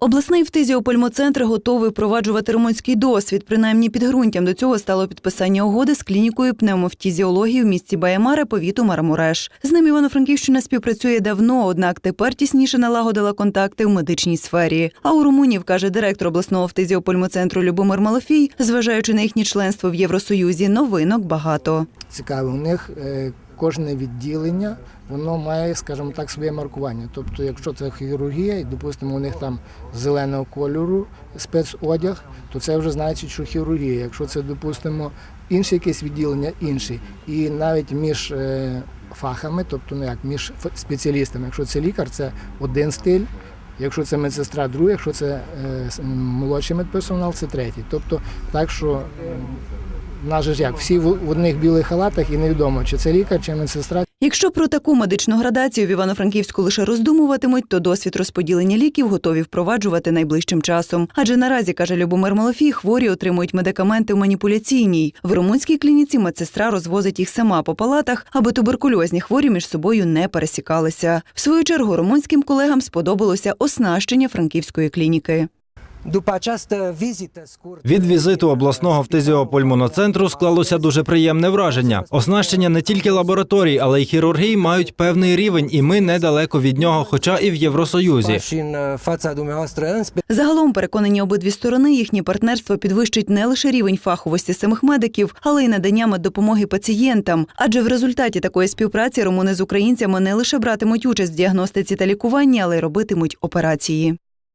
Обласний фтизіопульмоцентр готовий впроваджувати румунський досвід. Принаймні підґрунтям до цього стало підписання угоди з клінікою пневмофтізіології в місті Баямаре повіту Марамуреш. З ним Івано-Франківщина співпрацює давно, однак тепер тісніше налагодила контакти в медичній сфері. А у румунів, каже директор обласного фтизіопульмоцентру Любомир Малофій, зважаючи на їхнє членство в Євросоюзі, новинок багато. цікаве. У них е, кожне відділення воно має, скажімо так, своє маркування. Тобто, якщо це хірургія, і допустимо, у них там зеленого кольору спецодяг, то це вже значить, що хірургія. Якщо це, допустимо, інше якесь відділення, інший. І навіть між е, фахами, тобто ну як між спеціалістами, якщо це лікар, це один стиль. Якщо це медсестра, другий, якщо це е, молодший медперсонал, це третій. Тобто так, що нас же ж як всі в одних білих халатах і невідомо, чи це лікар, чи медсестра, Якщо про таку медичну градацію в Івано-Франківську лише роздумуватимуть, то досвід розподілення ліків готові впроваджувати найближчим часом. Адже наразі, каже Любомир Малофій, хворі отримують медикаменти в маніпуляційній. В румунській клініці медсестра розвозить їх сама по палатах, аби туберкульозні хворі між собою не пересікалися. В свою чергу румунським колегам сподобалося оснащення франківської клініки. Від візиту обласного фтизіопульмоноцентру склалося дуже приємне враження. Оснащення не тільки лабораторій, але й хірургії мають певний рівень, і ми недалеко від нього, хоча і в Євросоюзі. spe- Загалом переконані обидві сторони, їхнє партнерство підвищить не лише рівень фаховості самих медиків, але й надання меддопомоги пацієнтам. Адже в результаті такої співпраці румуни з українцями не лише братимуть участь в діагностиці та лікуванні, але й робитимуть операції.